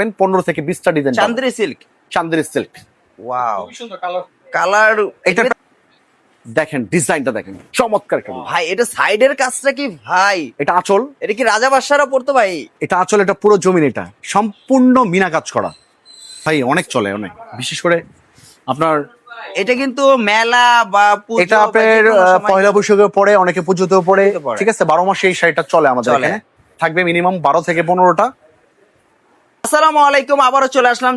পাবেন পনেরো থেকে বিশটা design Chanderi silk Chanderi silk wow colour এটা দেখেন ডিজাইনটা দেখেন চমৎকার একটা ভাই এটা সাইডের কাজটা কি ভাই? এটা আঁচল। এটা কি রাজা বাদশারা পড়তো ভাই? এটা আঁচল এটা পুরো জমিন এটা। সম্পূর্ণ মিনা কাজ করা। ভাই অনেক চলে অনেক। বিশেষ করে আপনার এটা কিন্তু মেলা বা এটা আপনার আহ, পয়লা বৈশাখে পরে অনেকে পুজোতেও পরে ঠিক আছে? বারো মাসে এই শাড়িটা চলে আমাদের এখানে। থাকবে মিনিমাম বারো থেকে পনেরোটা। আসসালামু আলাইকুম আবারও চলে আসলাম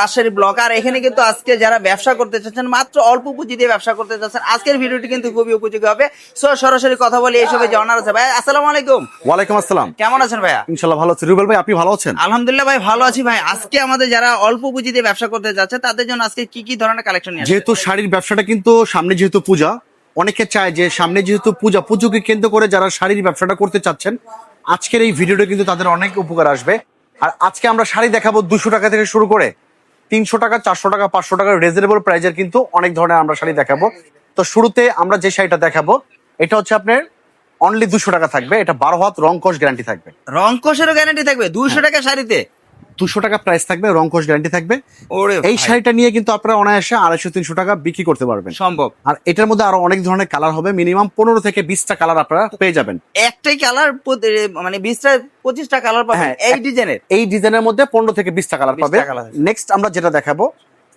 রাজশাহী ব্লক আর এখানে কিন্তু আজকে যারা ব্যবসা করতে চাচ্ছেন মাত্র অল্প পুঁজি দিয়ে ব্যবসা করতে চাচ্ছেন আজকের ভিডিওটি কিন্তু খুবই উপযোগী হবে। সো সরাসরি কথা বলি এইসবে জানার আছে। ভাই আসসালামু আলাইকুম। ওয়ালাইকুম আসসালাম। কেমন আছেন ভাইয়া? ভালো আছি। রুবেল ভাই আপনি ভালো আছেন? আলহামদুলিল্লাহ ভাই ভালো আছি ভাই। আজকে আমাদের যারা অল্প পুঁজি দিয়ে ব্যবসা করতে যাচ্ছে তাদের জন্য আজকে কি কি ধরনের কালেকশন নিয়ে যেহেতু শাড়ির ব্যবসাটা কিন্তু সামনে যেহেতু পূজা অনেকে চায় যে সামনে যেহেতু পূজা পুজোকে কেন্দ্র করে যারা শাড়ির ব্যবসাটা করতে চাচ্ছেন আজকের এই ভিডিওটা কিন্তু তাদের অনেক উপকার আসবে। আর আজকে আমরা শাড়ি দেখাবো দুশো টাকা থেকে শুরু করে তিনশো টাকা চারশো টাকা পাঁচশো টাকা রিজনেবল প্রাইজের কিন্তু অনেক ধরনের আমরা শাড়ি দেখাবো। তো শুরুতে আমরা যে শাড়িটা দেখাবো এটা হচ্ছে আপনার অনলি দুশো টাকা থাকবে এটা বারো হাত রং কোষ গ্যারান্টি থাকবে। রং কোষেরও গ্যারান্টি থাকবে দুইশো টাকা শাড়িতে? দুশো টাকা প্রাইস থাকবে রং কস গ্যারান্টি থাকবে। ওরে এই শাড়িটা নিয়ে কিন্তু আপনারা অনায়াসে আড়াইশো তিনশো টাকা বিক্রি করতে পারবেন। সম্ভব। আর এটার মধ্যে আরও অনেক ধরনের কালার হবে মিনিমাম পনেরো থেকে বিশটা কালার আপনারা পেয়ে যাবেন। একটাই কালার মানে বিশটা পঁচিশটা কালার পাবেন হ্যাঁ, এই ডিজাইনের এই ডিজাইনের মধ্যে পনেরো থেকে বিশটা কালার 20টা পাবে। নেক্সট আমরা যেটা দেখাবো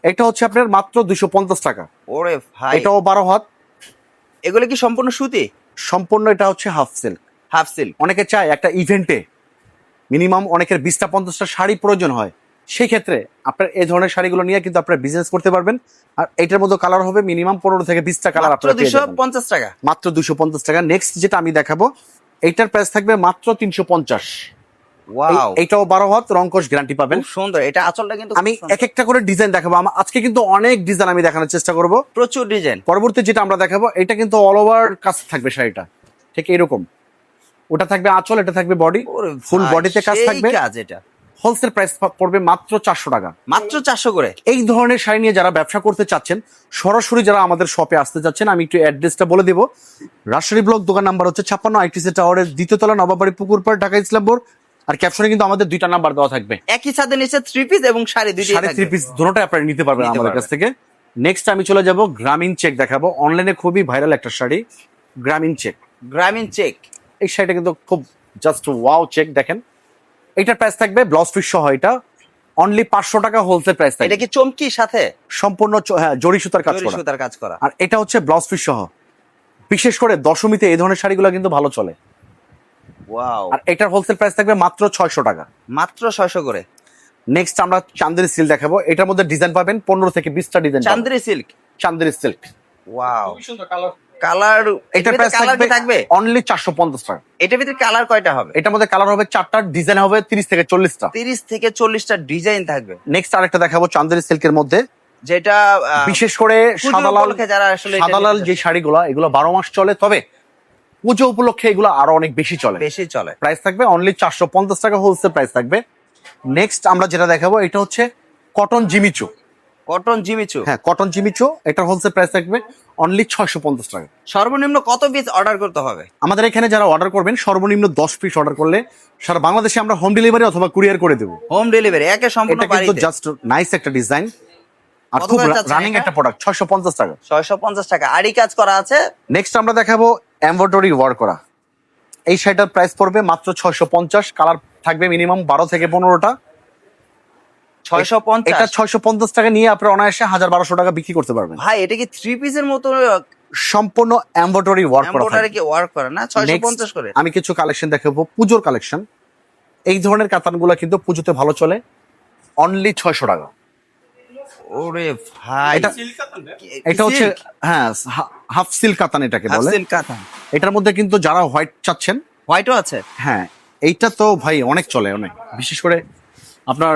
এটা হচ্ছে আপনার মাত্র দুশো পঞ্চাশ টাকা। ওরে ভাই। এটাও বারো হাত। এগুলো কি সম্পূর্ণ সুতি? সম্পূর্ণ এটা হচ্ছে হাফ সিল্ক হাফ সিল্ক অনেকে চায় একটা ইভেন্টে মিনিমাম অনেকের বিশটা পঞ্চাশটা শাড়ি প্রয়োজন হয়। সেই ক্ষেত্রে আপনার এই ধরনের শাড়িগুলো নিয়ে কিন্তু আপনার বিজনেস করতে পারবেন। আর এটার মধ্যে কালার হবে মিনিমাম পনেরো থেকে বিশটা কালার আপনারা দুশো পঞ্চাশ টাকা। মাত্র দুশো পঞ্চাশ টাকা। নেক্সট যেটা আমি দেখাবো এইটার প্রাইস থাকবে মাত্র তিনশো পঞ্চাশ। এইটাও বারো হাত রংকশ গ্যারান্টি পাবেন। সুন্দর। এটা আঁচলটা কিন্তু আমি এক একটা করে ডিজাইন দেখাবো। আমার আজকে কিন্তু অনেক ডিজাইন আমি দেখানোর চেষ্টা করব। প্রচুর ডিজাইন পরবর্তী যেটা আমরা দেখাবো এটা কিন্তু অল ওভার কাজ থাকবে শাড়িটা। ঠিক এরকম ওটা থাকবে আঁচল এটা থাকবে বডি ফুল বডিতে কাজ থাকবে। কাজ এটা। হোলসেল প্রাইস পড়বে মাত্র চারশো টাকা। মাত্র চারশো করে? এই ধরনের শাড়ি নিয়ে যারা ব্যবসা করতে চাচ্ছেন সরাসরি যারা আমাদের শপে আসতে চাচ্ছেন আমি একটু অ্যাড্রেসটা বলে দেবো। রাজশাহী ব্লক দোকান নাম্বার হচ্ছে ছাপ্পান্ন আইটিসি টাওয়ারের দ্বিতীয়তলা নবাবাড়ি পুকুরপাড় ঢাকা ইসলামপুর আর ক্যাপশনে কিন্তু আমাদের দুইটা নাম্বার দেওয়া থাকবে। একই সাথে নিচে থ্রি পিস এবং শাড়ি দুইটাই সাড়ে থ্রি পিস দুটোটাই আপনারা নিতে পারবেন আমাদের কাছ থেকে। নেক্সট আমি চলে যাব গ্রামীণ চেক দেখাবো। অনলাইনে খুবই ভাইরাল একটা শাড়ি গ্রামীণ চেক গ্রামীণ চেক এই শাড়িটা কিন্তু খুব জাস্ট ওয়াও চেক দেখেন। এটার প্রাইস থাকবে ব্লাউজ পিস সহ এটা। অনলি পাঁচশো টাকা হোলসেল প্রাইস এটা কি চমকি সাথে? সম্পূর্ণ হ্যাঁ জরি সুতার কাজ করা। সুতার কাজ করা। আর এটা হচ্ছে ব্লাউজ পিস সহ। বিশেষ করে দশমীতে এই ধরনের শাড়িগুলো কিন্তু ভালো চলে। ওয়াও আর এটার হোলসেল প্রাইস থাকবে মাত্র ছয়শো টাকা। মাত্র ছয়শো করে? নেক্সট আমরা চান্দেরি সিল্ক দেখাবো। এটার মধ্যে ডিজাইন পাবেন পনেরো থেকে বিশটা design Chanderi silk Chanderi silk wow সুন্দর কালার এটার প্রাইস থাকবে থাকবে? অনলি চারশো পঞ্চাশ টাকা। এটার ভিতরে কালার কয়টা হবে? এটার মধ্যে কালার হবে চারটা ডিজাইন হবে তিরিশ থেকে চল্লিশটা। তিরিশ থেকে চল্লিশটা ডিজাইন থাকবে। নেক্সট আরেকটা দেখাবো চান্দেরি সিল্কের মধ্যে। যেটা বিশেষ করে সাদালাল যারা আসলে এটা সাদালাল যে শাড়িগুলো এগুলো বারো মাস চলে তবে পুজো উপলক্ষে এগুলো আরও অনেক বেশি চলে। বেশি চলে। প্রাইস থাকবে অনলি চারশো পঞ্চাশ টাকা হোলসেল প্রাইস থাকবে। নেক্সট আমরা যেটা দেখাবো এটা হচ্ছে cotton Jimmy Choo cotton Jimmy Choo হ্যাঁ কটন জিমিচু এটার হোলসেল প্রাইস থাকবে অনলি ছয়শো পঞ্চাশ টাকা। সর্বনিম্ন কত পিস অর্ডার করতে হবে? আমাদের এখানে যারা অর্ডার করবেন সর্বনিম্ন দশ পিস অর্ডার করলে সারা বাংলাদেশে আমরা হোম ডেলিভারি অথবা কুরিয়ার করে দেবো। হোম ডেলিভারি একে সম্পূর্ণ কিন্তু জাস্ট নাইস একটা ডিজাইন আর খুব রানিং একটা প্রোডাক্ট ছয়শো পঞ্চাশ টাকা। ছয়শো পঞ্চাশ টাকা। আড়ি কাজ করা আছে? নেক্সট আমরা দেখাবো এমব্রয়ডারি ওয়ার্ক করা। এই শাড়িটার প্রাইস পড়বে মাত্র ছয়শো পঞ্চাশ কালার থাকবে মিনিমাম বারো থেকে পনেরোটা। ছয়শো এটা পঞ্চাশ ছয়শো পঞ্চাশ টাকা নিয়ে আপনার অনায়াসে হাজার বারোশো টাকা বিক্রি করতে পারবেন। ভাই এটা কি থ্রি পিসের মতো সম্পূর্ণ এমব্রয়ডারি ওয়ার্ক করা এম্বোটারি কি ওয়ার্ক করে? না ছয়শো Next, পঞ্চাশ করে। আমি কিছু কালেকশন দেখাবো। পুজোর কালেকশন এই ধরনের কাতানগুলো কিন্তু পুজোতে ভালো চলে। অনলি ছয়শো টাকা। ওরে ভাই এটা এটা হচ্ছে হ্যাঁ হাফ সিল্ক কাতান এটাকে বলে। কাঁথা এটার মধ্যে কিন্তু যারা হোয়াইট চাচ্ছেন হোয়াইটও আছে? হ্যাঁ এইটা তো ভাই অনেক চলে অনেক। বিশেষ করে আপনার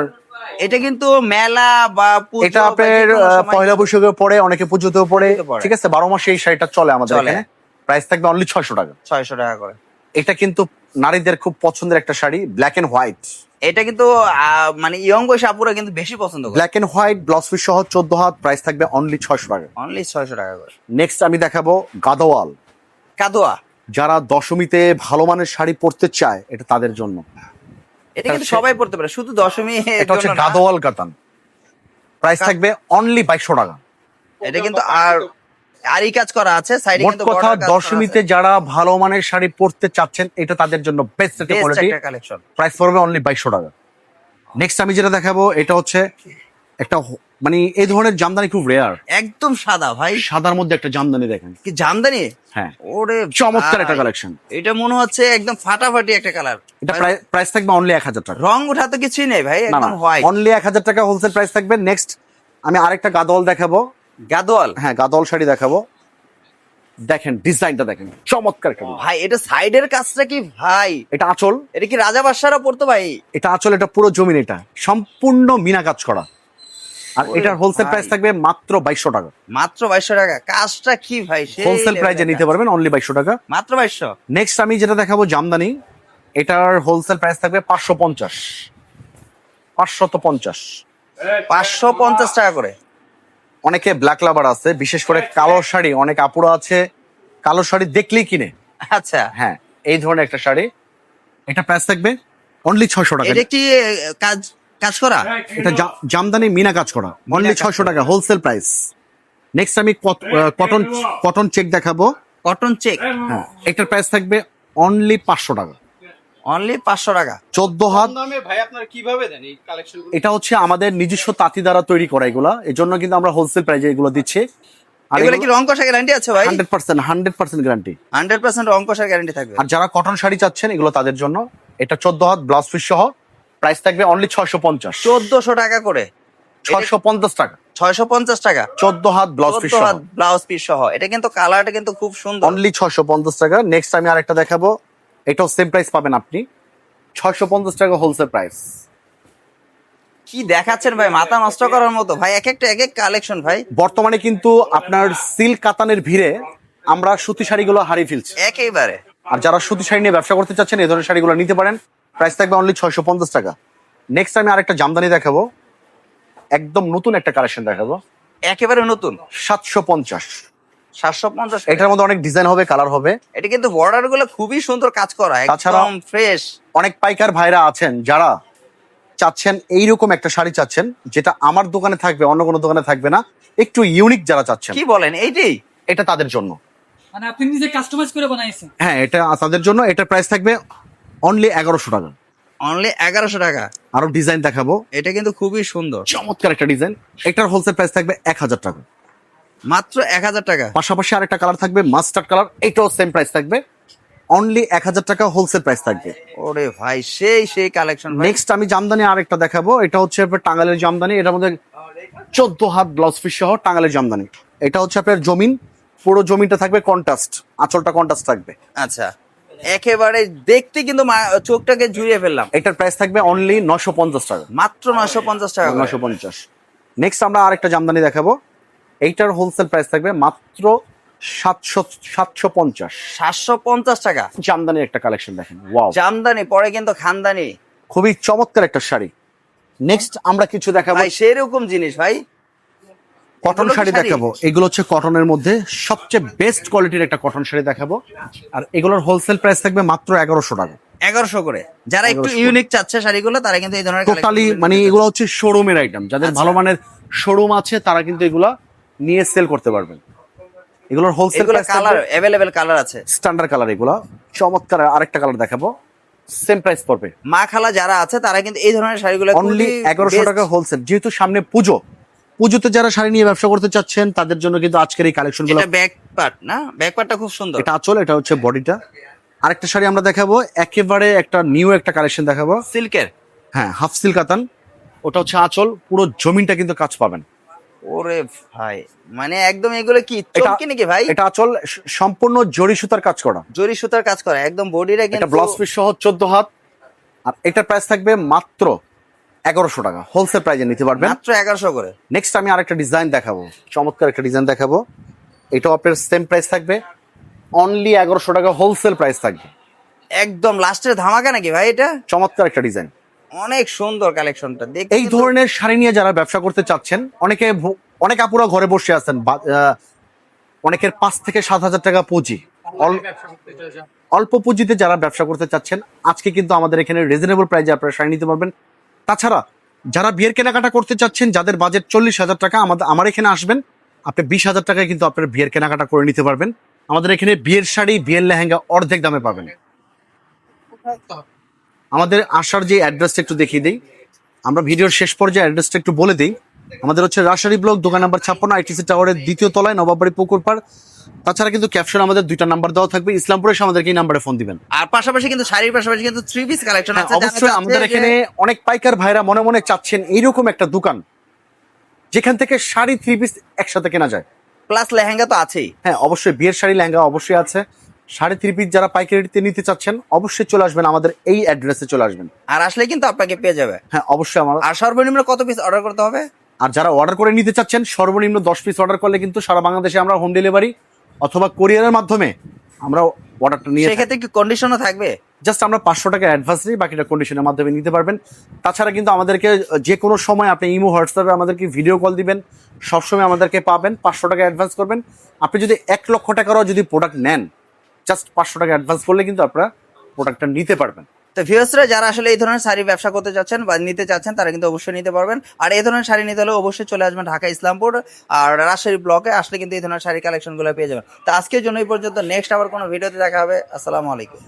এটা কিন্তু মেলা বা এটা আপনার পয়লা বৈশাখের পরে অনেকে পুজোতেও পরে ঠিক আছে? বারো মাসে এই শাড়িটা চলে আমাদের। এখানে। প্রাইস থাকবে অনলি ছয়শো টাকা। ছয়শো টাকা করে। এটা কিন্তু নারীদের খুব পছন্দের একটা শাড়ি ব্ল্যাক এন্ড হোয়াইট এটা কিন্তু মানে ইয়ং বয়স আপুরা কিন্তু বেশি পছন্দ করে। Black and white blouse piece সহ চোদ্দ হাত প্রাইস থাকবে অনলি ছয়শো টাকা। অনলি ছয়শো টাকা করে। নেক্সট আমি দেখাবো গাদোয়াল। কাদোয়া যারা দশমীতে ভালো মানের শাড়ি পরতে চায় এটা তাদের জন্য। এটা কিন্তু সবাই পড়তে পারে শুধু দশমী এটা হচ্ছে গাদোয়াল কাতান। প্রাইস থাকবে অনলি বাইশশো টাকা। এটা কিন্তু আর আরই কাজ করা আছে সাইডে কিন্তু কথা দশমীতে যারা ভালো মানের শাড়ি পরতে চাচ্ছেন এটা তাদের জন্য বেস্ট। একটা কোয়ালিটি কালেকশন প্রাইস পড়বে অনলি বাইশশো টাকা। নেক্সট আমি যেটা দেখাবো এটা হচ্ছে একটা মানে এই ধরনের জামদানি খুব রেয়ার একদম সাদা ভাই। সাদার মধ্যে একটা জামদানি দেখেন। কি জামদানি? হ্যাঁ। ওরে চমৎকার একটা কালেকশন এটা মনে হচ্ছে একদম ফাটাফাটি একটা কালার এটা প্রাইস থাকবে অনলি এক হাজার টাকা। রং উঠা তো কিছুই নেই ভাই একদম হোয়াইট অনলি এক হাজার টাকা হোলসেল প্রাইস থাকবে। নেক্সট আমি আরেকটা গাদল দেখাবো। গাদোয়াল? হ্যাঁ গাদল শাড়ি দেখাবো। দেখেন ডিজাইনটা দেখেন। চমৎকার design। ভাই এটা সাইডের কাজটা কি ভাই? এটা আঁচল। এটা কি রাজা বাদশারা পড়তো ভাই? এটা আঁচল এটা পুরো জমিন এটা। সম্পূর্ণ মিনা কাজ করা। আর এটার হোলসেল প্রাইস থাকবে মাত্র বাইশশো টাকা। মাত্র বাইশশো টাকা। কাজটা কি ভাই? হোলসেল level নিতে পারবেন অনলি বাইশশো টাকা। মাত্র বাইশশো? নেক্সট আমি যেটা দেখাবো জামদানি এটার হোলসেল প্রাইস থাকবে পাঁচশো পঞ্চাশ। পাঁচশত পঞ্চাশ। পাঁচশো পঞ্চাশ টাকা করে। অনেকে ব্ল্যাক লাভার আছে বিশেষ করে কালো শাড়ি অনেক আপুরা আছে কালো শাড়ি দেখলেই কিনে। আচ্ছা। হ্যাঁ এই ধরনের একটা শাড়ি। এটা প্রাইস থাকবে অনলি ছয়শো টাকা। এটা কি কাজ কাজ করা? এটা জামদানি মিনা কাজ করা। অনলি ছয়শো টাকা হোলসেল প্রাইস নেক্সট আমি কটন কটন চেক দেখাবো। কটন চেক হ্যাঁ। এটার প্রাইস থাকবে অনলি পাঁচশো টাকা। অনলি পাঁচশো টাকা? চোদ্দ হাত দামে ভাই আপনারা কীভাবে দেন এই কালেকশন এটা হচ্ছে আমাদের নিজস্ব তাঁতি দ্বারা তৈরি করা এগুলা। এই জন্য কিন্তু আমরা হোলসেল প্রাইজে এগুলো দিচ্ছি। আর এগুলো কি রং কষা গ্যারান্টি আছে ভাই? Hundred percent hundred percent guarantee hundred percent রং কষার গ্যারান্টি থাকবে। আর যারা কটন শাড়ি চাচ্ছেন এগুলো তাদের জন্য। এটা চোদ্দ হাত ব্লাউজ পিস সহ। প্রাইস থাকবে অনলি ছয়শো পঞ্চাশ। চোদ্দশো টাকা করে। ছয়শো পঞ্চাশ টাকা। ছয়শো পঞ্চাশ টাকা। চোদ্দ হাত ব্লাউজ পিস ব্লাউজ পিস সহ। এটা কিন্তু কালারটা কিন্তু খুব সুন্দর। অনলি ছয়শো পঞ্চাশ টাকা। নেক্সট আমি আরেকটা দেখাবো। এটাও সেম প্রাইস পাবেন আপনি। ছয়শো পঞ্চাশ টাকা হোলসেল প্রাইস কি দেখাচ্ছেন ভাই? মাথা নষ্ট করার মতো। ভাই এক একটা এক এক কালেকশন ভাই। বর্তমানে কিন্তু আপনার সিল্ক কাতানের ভিড়ে আমরা সুতি শাড়িগুলো হারিয়ে ফেলছি। একেবারে। আর যারা সুতি শাড়ি নিয়ে ব্যবসা করতে চাচ্ছেন এই ধরনের শাড়িগুলো নিতে পারেন। প্রাইস থাকবে অনলি ছয়শো পঞ্চাশ টাকা। নেক্সট আমি আরেকটা জামদানি দেখাবো। একদম নতুন একটা কালেকশন দেখাবো। একেবারে নতুন? সাতশো পঞ্চাশ। সাতশো পঞ্চাশ এটার মধ্যে অনেক ডিজাইন হবে কালার হবে। এটা কিন্তু বর্ডারগুলো খুবই সুন্দর কাজ করা একদম ফ্রেশ অনেক পাইকার ভাইরা আছেন যারা চাচ্ছেন এইরকম একটা শাড়ি চাচ্ছেন যেটা আমার দোকানে থাকবে অন্য কোনো দোকানে থাকবে না। একটু ইউনিক যারা চাচ্ছেন। কি বলেন এইটাই এটা তাদের জন্য। মানে আপনি নিজে কাস্টমাইজ করে বানাইছেন। হ্যাঁ এটা তাদের জন্য এটার প্রাইস থাকবে অনলি এগারোশো টাকা। অনলি এগারোশো টাকা? আরও ডিজাইন দেখাবো। এটা কিন্তু খুবই সুন্দর। চমৎকার একটা ডিজাইন এটার হোলসেল প্রাইস থাকবে এক হাজার টাকা। মাত্র এক হাজার টাকা? পাশাপাশি আরেকটা কালার থাকবে মাস্টার্ড কালার এটাও সেম প্রাইস থাকবে। অনলি এক হাজার টাকা হোলসেল প্রাইস থাকবে। ওরে ভাই সেই সেই কালেকশন নেক্সট আমি জামদানি আরেকটা দেখাবো। এটা হচ্ছে আপনার টাঙ্গালের জামদানি। এটার মধ্যে চোদ্দ হাত ব্লাউজ পিস সহ টাঙ্গালের জামদানি। এটা হচ্ছে আপনার জমিন। পুরো জমিটা থাকবে কন্ট্রাস্ট আঁচলটা কন্ট্রাস্ট থাকবে। আচ্ছা। একেবারে দেখতে কিন্তু চোখটাকে জুড়িয়ে ফেললাম। এটার প্রাইস থাকবে অনলি নশো পঞ্চাশ টাকা। মাত্র নশো পঞ্চাশ টাকা নশো পঞ্চাশ। নেক্সট আমরা আরেকটা জামদানি দেখাবো। এইটার হোলসেল প্রাইস থাকবে মাত্র সাতশো সাতশো পঞ্চাশ। সাতশো পঞ্চাশ টাকা। জামদানির একটা কালেকশন দেখেন। ওয়াও জামদানি পরে কিন্তু খানদানি। খুবই চমৎকার একটা শাড়ি। নেক্সট আমরা কিছু দেখাবো। সেরকম জিনিস ভাই। কটন শাড়ি? দেখাবো। এগুলো হচ্ছে কটনের মধ্যে সবচেয়ে বেস্ট কোয়ালিটির একটা কটন শাড়ি দেখাবো। আর এগুলোর হোলসেল প্রাইস থাকবে মাত্র এগারোশো টাকা। এগারোশো করে। যারা একটু ইউনিক চাচ্ছে শাড়িগুলো তারা কিন্তু এই ধরনের টোটালি মানে এগুলো হচ্ছে শোরুমের আইটেম যাদের আচ্ছা। ভালো মানের শোরুম আছে তারা কিন্তু এগুলা নিয়ে সেল করতে পারবেন এগুলোর হোলসেল এগুলো কালার অ্যাভেলেবেল কালার আছে। স্ট্যান্ডার্ড কালার এগুলো। চমৎকার আরেকটা কালার দেখাবো। সেম প্রাইস পড়বে। মা খালা যারা আছে তারা কিন্তু এই ধরনের শাড়িগুলো অনলি এগারোশো। টাকা হোলসেল যেহেতু সামনে পুজো পুজোতে যারা শাড়ি নিয়ে ব্যবসা করতে চাচ্ছেন তাদের জন্য কিন্তু আজকের এই কালেকশনগুলো ব্যাক পার্ট না? ব্যাক পার্টটা খুব সুন্দর। এটা আচল এটা হচ্ছে বডিটা আরেকটা শাড়ি আমরা দেখাবো একেবারে একটা নিউ একটা কালেকশন দেখাবো। সিল্কের হ্যাঁ হাফ সিল্ক কাতান ওটা হচ্ছে আচল পুরো জমিনটা কিন্তু কাজ পাবেন। ওরে ভাই মানে একদম এগুলো কি চমকি নাকি ভাই? এটা আঁচল সম্পূর্ণ জরি সুতার কাজ করা। জরি সুতার কাজ করে একদম বডিটা এটা কিন্তু ব্লাউজ পিস সহ চোদ্দ হাত। আর এটার প্রাইস থাকবে মাত্র এগারোশো টাকা। হোলসেল প্রাইজে নিতে পারবেন। মাত্র এগারোশো করে। নেক্সট আমি আরেকটা ডিজাইন দেখাবো। চমৎকার একটা ডিজাইন দেখাবো। এটাও আপনার সেম প্রাইস থাকবে। অনলি এগারোশো টাকা হোলসেল প্রাইস থাকবে। একদম লাস্টের ধামাকা নাকি ভাই এটা? চমৎকার একটা ডিজাইন অনেক সুন্দর কালেকশনটা দেখতে এই ধরনের শাড়ি নিয়ে যারা ব্যবসা করতে চাচ্ছেন অনেকে অনেক আপুরা ঘরে বসে আছেন অনেকের পাঁচ থেকে সাত হাজার টাকা পুঁজি। অল্প পুঁজিতে যারা ব্যবসা করতে চাচ্ছেন আজকে কিন্তু আমাদের এখানে রিজনেবল প্রাইজে আপনারা শাড়ি নিতে পারবেন। তাছাড়া যারা বিয়ের কেনাকাটা করতে চাচ্ছেন, যাদের বাজেট চল্লিশ হাজার টাকা, আমাদের, আমার এখানে আসবেন। আপনি বিশ হাজার টাকায় কিন্তু আপনার বিয়ের কেনাকাটা করে নিতে পারবেন। আমাদের এখানে বিয়ের শাড়ি, বিয়ের লেহেঙ্গা অর্ধেক দামে পাবেন। আমাদের আসার যে অ্যাড্রেসটা একটু দেখিয়ে দিই। আমরা ভিডিওর শেষ পর্যায়ে অ্যাড্রেসটা একটু বলে দিই। আমাদের হচ্ছে রাজশাহী ব্লক দোকান নাম্বার ছাপ্পান্ন আইটিসি টাওয়ারের দ্বিতীয় তলায় নবাববাড়ি পুকুর পাড়। তাছাড়া কিন্তু ক্যাপশন আমাদের দুইটা নাম্বার দেওয়া থাকবে। ইসলামপুরে এসে আমাদেরকে এই নাম্বারে ফোন দিবেন। আর পাশাপাশি কিন্তু শাড়ির পাশাপাশি কিন্তু থ্রি পিস কালেকশন আছে অবশ্যই আমাদের এখানে অনেক পাইকার ভাইরা মনে মনে চাচ্ছেন এইরকম একটা দোকান যেখান থেকে শাড়ি থ্রি পিস একসাথে কেনা যায়। প্লাস লেহেঙ্গা তো আছেই। হ্যাঁ অবশ্যই বিয়ের শাড়ি লেহেঙ্গা অবশ্যই আছে। শাড়ি থ্রি পিস যারা পাইকারিতে নিতে চাচ্ছেন অবশ্যই চলে আসবেন আমাদের এই অ্যাড্রেসে চলে আসবেন। আর আসলে কিন্তু আপনাকে পেয়ে যাবে। হ্যাঁ অবশ্যই আমার আর সর্বনিম্ন কত পিস অর্ডার করতে হবে? আর যারা অর্ডার করে নিতে চাচ্ছেন সর্বনিম্ন দশ পিস অর্ডার করলে কিন্তু সারা বাংলাদেশে আমরা হোম ডেলিভারি অথবা কোরিয়ারের মাধ্যমে আমরা অর্ডারটা নিয়ে সেক্ষেত্রে কি কন্ডিশনও থাকবে? জাস্ট আমরা পাঁচশো টাকা অ্যাডভান্স দিই বাকিটা কন্ডিশনের মাধ্যমে নিতে পারবেন। তাছাড়া কিন্তু আমাদেরকে যে কোনো সময় আপনি ইমো হোয়াটসঅ্যাপে আমাদেরকে ভিডিও কল দিবেন। সবসময় আমাদেরকে পাবেন পাঁচশো টাকা অ্যাডভান্স করবেন। আপনি যদি এক লক্ষ টাকারও যদি প্রোডাক্ট নেন জাস্ট পাঁচশো টাকা অ্যাডভান্স করলে কিন্তু আপনারা প্রোডাক্টটা নিতে পারবেন। তো ভিওসরা যারা আসলে এই ধরনের শাড়ি ব্যবসা করতে চাচ্ছেন বা নিতে চাচ্ছেন, তারা কিন্তু অবশ্যই নিতে পারবেন। আর এই ধরনের শাড়ি নিতে হলে অবশ্যই চলে আসবেন ঢাকা ইসলামপুর আর রাজশাহী ব্লকে, আসলে কিন্তু এই ধরনের শাড়ি কালেকশনগুলো পেয়ে যাবেন। তো আজকের জন্য এই পর্যন্ত। নেক্সট আবার কোনো ভিডিওতে দেখা হবে। আসসালামু আলাইকুম।